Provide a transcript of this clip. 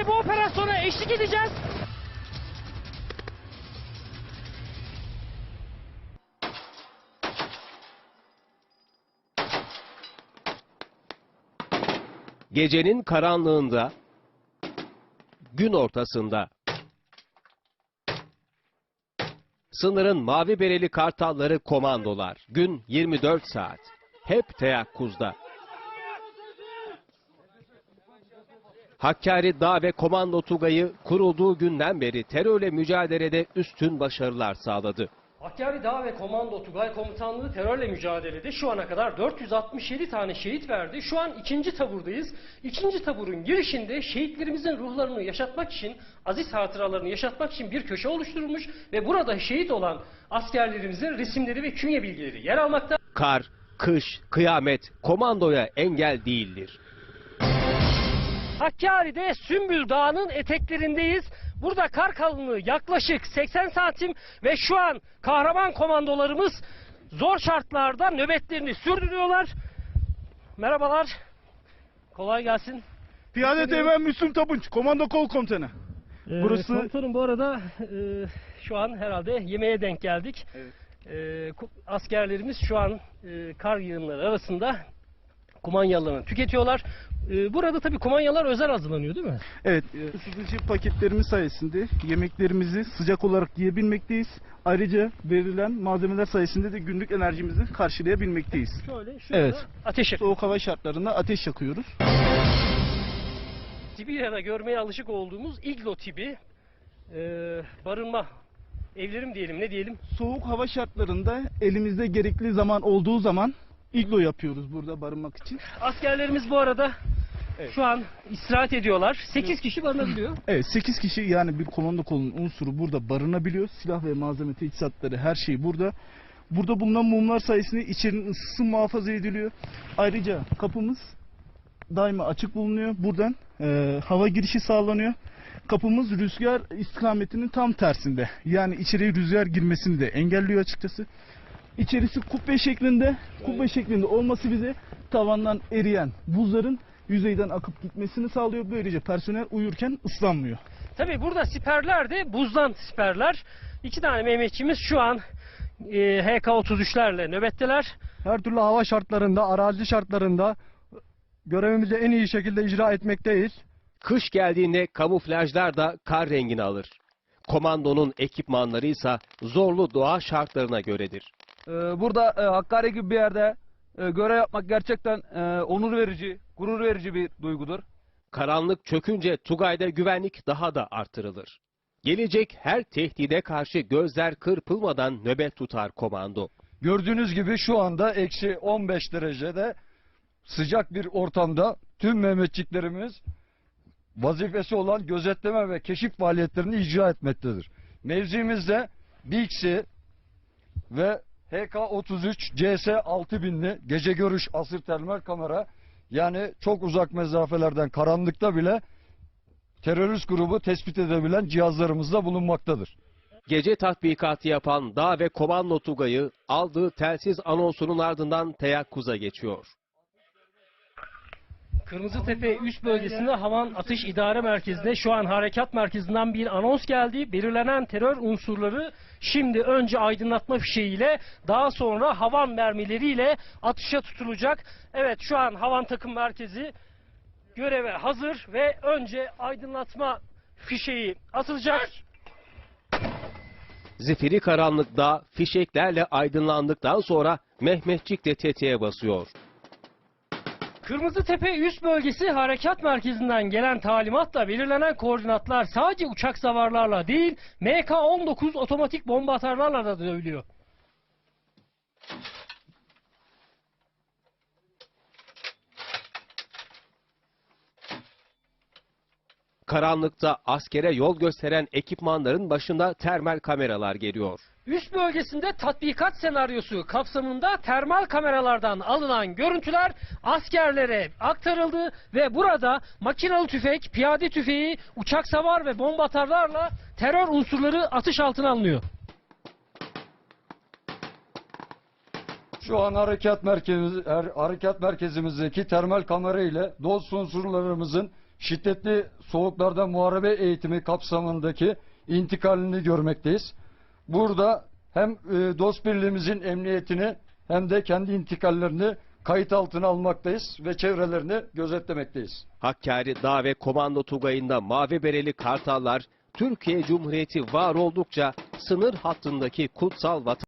De bu operasyona eşlik edeceğiz. Gecenin karanlığında, gün ortasında, sınırın mavi bereli kartalları komandolar, gün 24 saat, hep teyakkuzda. Hakkari Dağ ve Komando Tugayı kurulduğu günden beri terörle mücadelede üstün başarılar sağladı. Hakkari Dağ ve Komando Tugay Komutanlığı terörle mücadelede şu ana kadar 467 tane şehit verdi. Şu an ikinci taburdayız. İkinci taburun girişinde şehitlerimizin ruhlarını yaşatmak için, aziz hatıralarını yaşatmak için bir köşe oluşturulmuş ve burada şehit olan askerlerimizin resimleri ve künye bilgileri yer almakta. Kar, kış, kıyamet komandoya engel değildir. Hakkari'de Sümbül Dağı'nın eteklerindeyiz. Burada kar kalınlığı yaklaşık 80 santim ve şu an kahraman komandolarımız zor şartlarda nöbetlerini sürdürüyorlar. Merhabalar. Kolay gelsin. Piyade Teğmen Müslüm Tapunç, Komando Kol Komutanı. Ee, Burası- Komutanım bu arada e, şu an herhalde yemeğe denk geldik. Evet. Ku- askerlerimiz şu an e, kar yığınları arasında kumanyalarını tüketiyorlar. Ee, burada tabii kumanyalar özel hazırlanıyor değil mi? Evet, e, ısıtıcı paketlerimiz sayesinde yemeklerimizi sıcak olarak yiyebilmekteyiz. Ayrıca verilen malzemeler sayesinde de günlük enerjimizi karşılayabilmekteyiz. Şöyle şurada Evet. ateş yakıyor. Soğuk hava şartlarında ateş yakıyoruz. Sibirya'da görmeye alışık olduğumuz iglo tipi e, barınma evlerim diyelim ne diyelim. Soğuk hava şartlarında elimizde gerekli zaman olduğu zaman iglo yapıyoruz burada barınmak için. Askerlerimiz bu arada Evet. şu an istirahat ediyorlar. 8 kişi barınabiliyor. Evet 8 kişi yani bir komando kolunun unsuru burada barınabiliyor. Silah ve malzeme teçhizatları her şey burada. Burada bulunan mumlar sayesinde içerinin ısısı muhafaza ediliyor. Ayrıca kapımız daima açık bulunuyor. Buradan e, hava girişi sağlanıyor. Kapımız rüzgar istikametinin tam tersinde. Yani içeriye rüzgar girmesini de engelliyor açıkçası. İçerisi kubbe şeklinde. Kubbe şeklinde olması bize tavandan eriyen buzların yüzeyden akıp gitmesini sağlıyor. Böylece personel uyurken ıslanmıyor. Tabii burada siperler de buzdan siperler. İki tane Mehmetçimiz şu an e, HK-33'lerle nöbetteler. her türlü hava şartlarında, arazi şartlarında görevimizi en iyi şekilde icra etmekteyiz. Kış geldiğinde kamuflajlar da kar rengini alır. Komandonun ekipmanları ise zorlu doğa şartlarına göredir. Ee, burada e, Hakkari gibi bir yerde e, görev yapmak gerçekten e, onur verici, gurur verici bir duygudur. Karanlık çökünce Tugay'da güvenlik daha da artırılır. Gelecek her tehdide karşı gözler kırpılmadan nöbet tutar komando. Gördüğünüz gibi şu anda eksi 15 derecede sıcak bir ortamda tüm Mehmetçiklerimiz vazifesi olan gözetleme ve keşif faaliyetlerini icra etmektedir. Mevzimizde BİKS'i ve HK-33 CS 6000'li gece görüş asır termal kamera yani çok uzak mesafelerden karanlıkta bile terörist grubu tespit edebilen cihazlarımızda bulunmaktadır. Gece tatbikatı yapan dağ ve komando Tugay'ı aldığı telsiz anonsunun ardından teyakkuza geçiyor. Kırmızıtepe üst bölgesinde Havan Atış İdare Merkezi'nde şu an harekat merkezinden bir anons geldi. Belirlenen terör unsurları şimdi önce aydınlatma fişeğiyle daha sonra havan mermileriyle atışa tutulacak. Evet şu an havan takım merkezi göreve hazır ve önce aydınlatma fişeği atılacak. Zifiri karanlıkta fişeklerle aydınlandıktan sonra Mehmetçik de tetiğe basıyor. Kırmızıtepe üst bölgesi harekat merkezinden gelen talimatla belirlenen koordinatlar sadece uçak savarlarla değil MK-19 otomatik bomba atarlarla da dövülüyor. Karanlıkta askere yol gösteren ekipmanların başında termal kameralar geliyor. Üst bölgesinde tatbikat senaryosu kapsamında termal kameralardan alınan görüntüler askerlere aktarıldı ve burada makinalı tüfek, piyade tüfeği, uçak savar ve bomba atarlarla terör unsurları atış altına alınıyor. Şu an harekat merkezimiz, er- harekat merkezimizdeki termal kamera ile dost unsurlarımızın şiddetli soğuklarda muharebe eğitimi kapsamındaki intikalini görmekteyiz. Burada hem e, dost birliğimizin emniyetini hem de kendi intikallerini kayıt altına almaktayız ve çevrelerini gözetlemekteyiz. Hakkari Dağ ve Komando Tugayı'nda mavi bereli kartallar Türkiye Cumhuriyeti var oldukça sınır hattındaki kutsal vatan